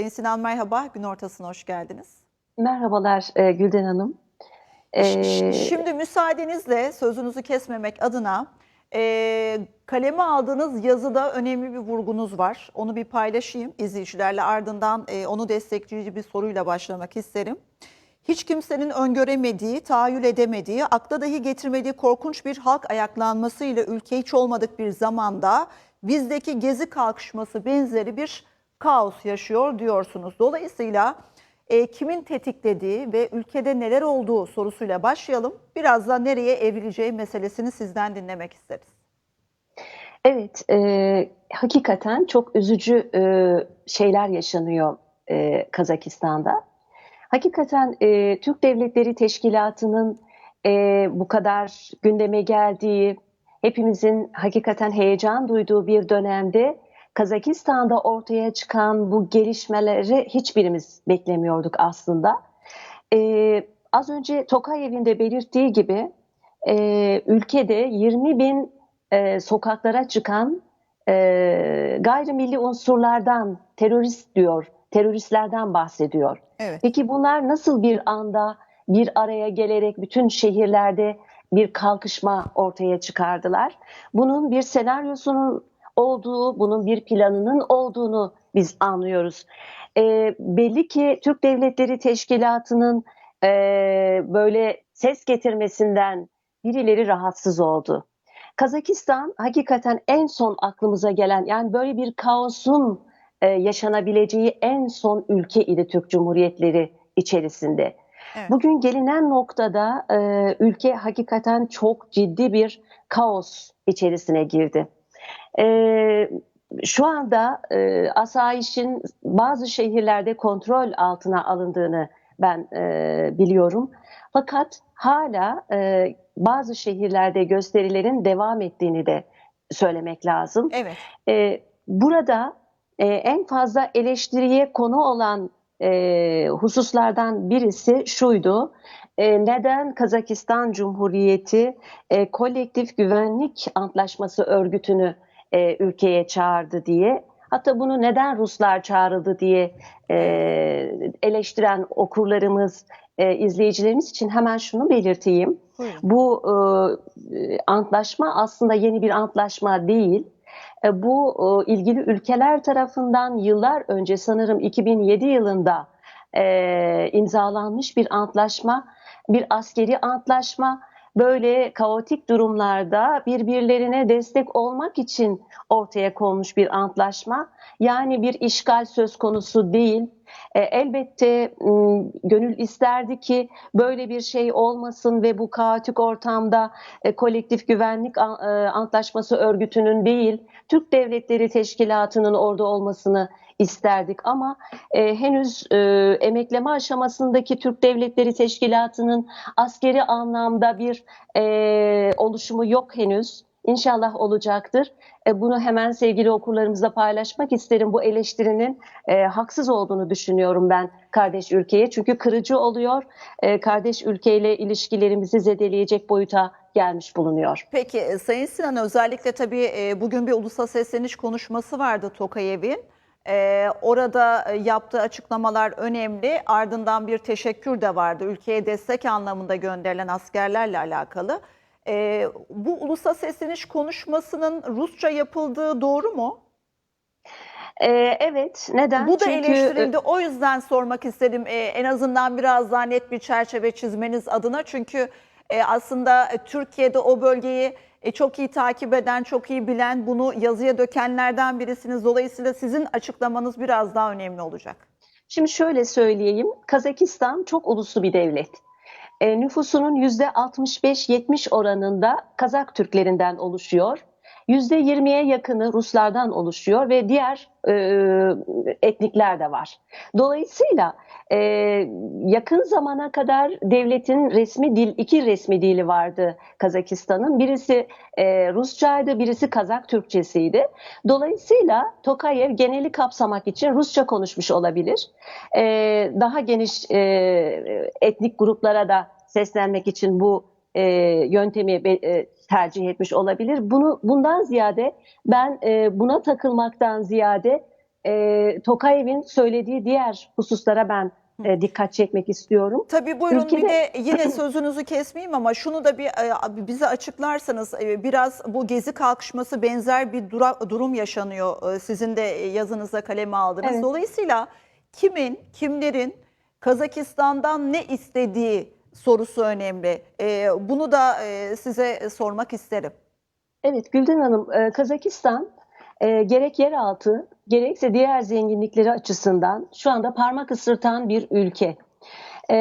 Sayın Sinan merhaba, gün ortasına hoş geldiniz. Merhabalar e, Gülden Hanım. E, Şimdi müsaadenizle sözünüzü kesmemek adına e, kaleme aldığınız yazıda önemli bir vurgunuz var. Onu bir paylaşayım izleyicilerle ardından e, onu destekleyici bir soruyla başlamak isterim. Hiç kimsenin öngöremediği, tahayyül edemediği, akla dahi getirmediği korkunç bir halk ayaklanmasıyla ülke hiç olmadık bir zamanda bizdeki gezi kalkışması benzeri bir kaos yaşıyor diyorsunuz. Dolayısıyla e, kimin tetiklediği ve ülkede neler olduğu sorusuyla başlayalım. Biraz da nereye evrileceği meselesini sizden dinlemek isteriz. evet, e, hakikaten çok üzücü e, şeyler yaşanıyor e, Kazakistan'da. Hakikaten e, Türk Devletleri Teşkilatı'nın e, bu kadar gündeme geldiği, hepimizin hakikaten heyecan duyduğu bir dönemde Kazakistan'da ortaya çıkan bu gelişmeleri hiçbirimiz beklemiyorduk aslında. Ee, az önce Tokayev'in de belirttiği gibi e, ülkede 20 bin e, sokaklara çıkan e, gayrimilli unsurlardan terörist diyor, teröristlerden bahsediyor. Evet. Peki bunlar nasıl bir anda bir araya gelerek bütün şehirlerde bir kalkışma ortaya çıkardılar? Bunun bir senaryosunun olduğu, bunun bir planının olduğunu biz anlıyoruz. E, belli ki Türk Devletleri Teşkilatı'nın e, böyle ses getirmesinden birileri rahatsız oldu. Kazakistan hakikaten en son aklımıza gelen yani böyle bir kaosun e, yaşanabileceği en son ülke idi Türk Cumhuriyetleri içerisinde. Evet. Bugün gelinen noktada e, ülke hakikaten çok ciddi bir kaos içerisine girdi. E, şu anda e, asayişin bazı şehirlerde kontrol altına alındığını ben e, biliyorum. Fakat hala e, bazı şehirlerde gösterilerin devam ettiğini de söylemek lazım. Evet. E, burada e, en fazla eleştiriye konu olan e, hususlardan birisi şuydu. E, neden Kazakistan Cumhuriyeti e, Kolektif Güvenlik Antlaşması örgütünü e, ülkeye çağırdı diye. Hatta bunu neden Ruslar çağrıldı diye e, eleştiren okurlarımız, e, izleyicilerimiz için hemen şunu belirteyim. Bu e, antlaşma aslında yeni bir antlaşma değil. E, bu e, ilgili ülkeler tarafından yıllar önce sanırım 2007 yılında e, imzalanmış bir antlaşma, bir askeri antlaşma. Böyle kaotik durumlarda birbirlerine destek olmak için ortaya konmuş bir antlaşma. Yani bir işgal söz konusu değil. E, elbette gönül isterdi ki böyle bir şey olmasın ve bu kaotik ortamda e, kolektif güvenlik e, antlaşması örgütünün değil, Türk Devletleri Teşkilatı'nın orada olmasını isterdik ama e, henüz e, emekleme aşamasındaki Türk Devletleri Teşkilatı'nın askeri anlamda bir e, oluşumu yok henüz. İnşallah olacaktır. E, bunu hemen sevgili okurlarımızla paylaşmak isterim. Bu eleştirinin e, haksız olduğunu düşünüyorum ben kardeş ülkeye. Çünkü kırıcı oluyor. E, kardeş ülkeyle ilişkilerimizi zedeleyecek boyuta gelmiş bulunuyor. Peki e, Sayın Sinan özellikle tabii e, bugün bir ulusal sesleniş konuşması vardı Tokayev'in. E, orada e, yaptığı açıklamalar önemli. Ardından bir teşekkür de vardı ülkeye destek anlamında gönderilen askerlerle alakalı. E, bu ulusal sesleniş konuşmasının Rusça yapıldığı doğru mu? E, evet, neden? Bu da Çünkü eleştirildi. O yüzden sormak istedim. Ee, en azından biraz daha net bir çerçeve çizmeniz adına. Çünkü e, aslında e, Türkiye'de o bölgeyi e, çok iyi takip eden, çok iyi bilen, bunu yazıya dökenlerden birisiniz. Dolayısıyla sizin açıklamanız biraz daha önemli olacak. Şimdi şöyle söyleyeyim, Kazakistan çok uluslu bir devlet. E, nüfusunun %65-70 oranında Kazak Türklerinden oluşuyor. %20'ye yakını Ruslardan oluşuyor ve diğer e, etnikler de var. Dolayısıyla e, yakın zamana kadar devletin resmi dil, iki resmi dili vardı Kazakistan'ın. Birisi e, Rusçaydı, birisi Kazak Türkçesiydi. Dolayısıyla Tokayev geneli kapsamak için Rusça konuşmuş olabilir. E, daha geniş e, etnik gruplara da seslenmek için bu e, yöntemi e, tercih etmiş olabilir. Bunu bundan ziyade ben e, buna takılmaktan ziyade e, Tokayev'in söylediği diğer hususlara ben e, dikkat çekmek istiyorum. Tabii buyurun bir Ülkede- de yine sözünüzü kesmeyeyim ama şunu da bir e, bize açıklarsanız e, biraz bu gezi kalkışması benzer bir dura- durum yaşanıyor. E, Sizin de yazınıza kaleme aldınız. Evet. Dolayısıyla kimin, kimlerin Kazakistan'dan ne istediği sorusu önemli. E, Bunu da e, size sormak isterim. Evet Gülden Hanım, e, Kazakistan e, gerek yeraltı gerekse diğer zenginlikleri açısından şu anda parmak ısırtan bir ülke. E,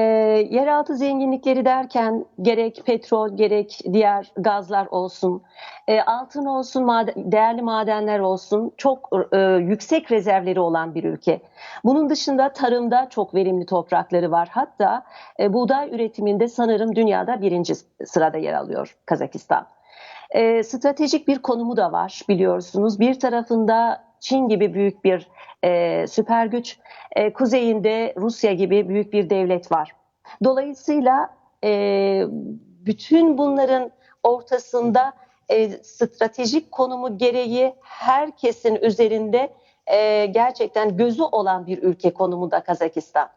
yeraltı zenginlikleri derken gerek petrol gerek diğer gazlar olsun, e, altın olsun, maden- değerli madenler olsun çok e, yüksek rezervleri olan bir ülke. Bunun dışında tarımda çok verimli toprakları var. Hatta e, buğday üretiminde sanırım dünyada birinci sırada yer alıyor Kazakistan. E, stratejik bir konumu da var biliyorsunuz. Bir tarafında Çin gibi büyük bir e, süper güç, e, kuzeyinde Rusya gibi büyük bir devlet var. Dolayısıyla e, bütün bunların ortasında e, stratejik konumu gereği herkesin üzerinde e, gerçekten gözü olan bir ülke konumunda Kazakistan.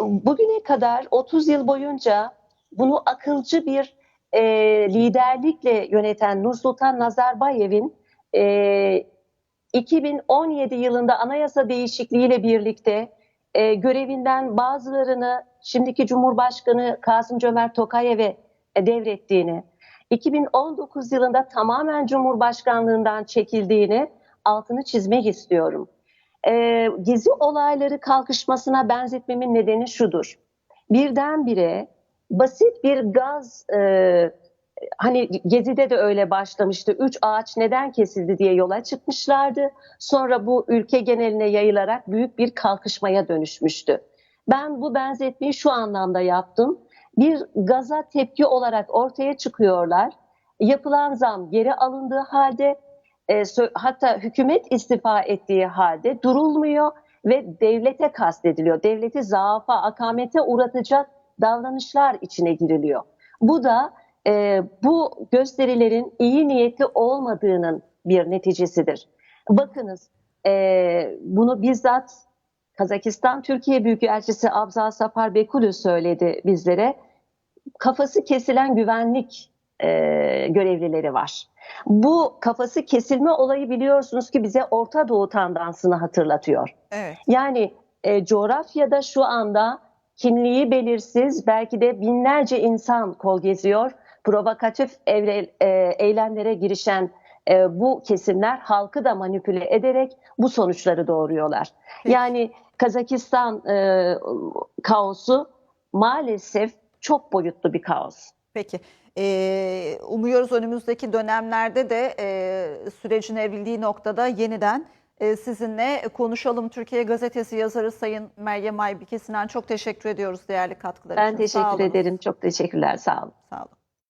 Bugüne kadar 30 yıl boyunca bunu akılcı bir e, liderlikle yöneten Nursultan Nazarbayev'in e, 2017 yılında anayasa değişikliğiyle birlikte e, görevinden bazılarını şimdiki Cumhurbaşkanı Kasım Cömert Tokayev'e e, devrettiğini, 2019 yılında tamamen Cumhurbaşkanlığından çekildiğini altını çizmek istiyorum. E, gezi olayları kalkışmasına benzetmemin nedeni şudur. Birdenbire basit bir gaz e, hani Gezi'de de öyle başlamıştı. Üç ağaç neden kesildi diye yola çıkmışlardı. Sonra bu ülke geneline yayılarak büyük bir kalkışmaya dönüşmüştü. Ben bu benzetmeyi şu anlamda yaptım. Bir gaza tepki olarak ortaya çıkıyorlar. Yapılan zam geri alındığı halde e, hatta hükümet istifa ettiği halde durulmuyor ve devlete kastediliyor. Devleti zaafa, akamete uğratacak davranışlar içine giriliyor. Bu da e, bu gösterilerin iyi niyetli olmadığının bir neticesidir. Bakınız e, bunu bizzat Kazakistan Türkiye Büyükelçisi Abzal Sapar Bekulu söyledi bizlere. Kafası kesilen güvenlik e, görevlileri var. Bu kafası kesilme olayı biliyorsunuz ki bize Orta Doğu tandansını hatırlatıyor. Evet. Yani e, coğrafyada şu anda kimliği belirsiz belki de binlerce insan kol geziyor. Provokatif evre, e, eylemlere girişen e, bu kesimler halkı da manipüle ederek bu sonuçları doğuruyorlar. Peki. Yani Kazakistan e, kaosu maalesef çok boyutlu bir kaos. Peki. Ee, umuyoruz önümüzdeki dönemlerde de e, sürecin evrildiği noktada yeniden e, sizinle konuşalım. Türkiye Gazetesi yazarı Sayın Meryem Aybike Sinan çok teşekkür ediyoruz değerli katkılar Ben için. Sağ teşekkür ederim. Çok teşekkürler. Sağ olun. Sağ olun.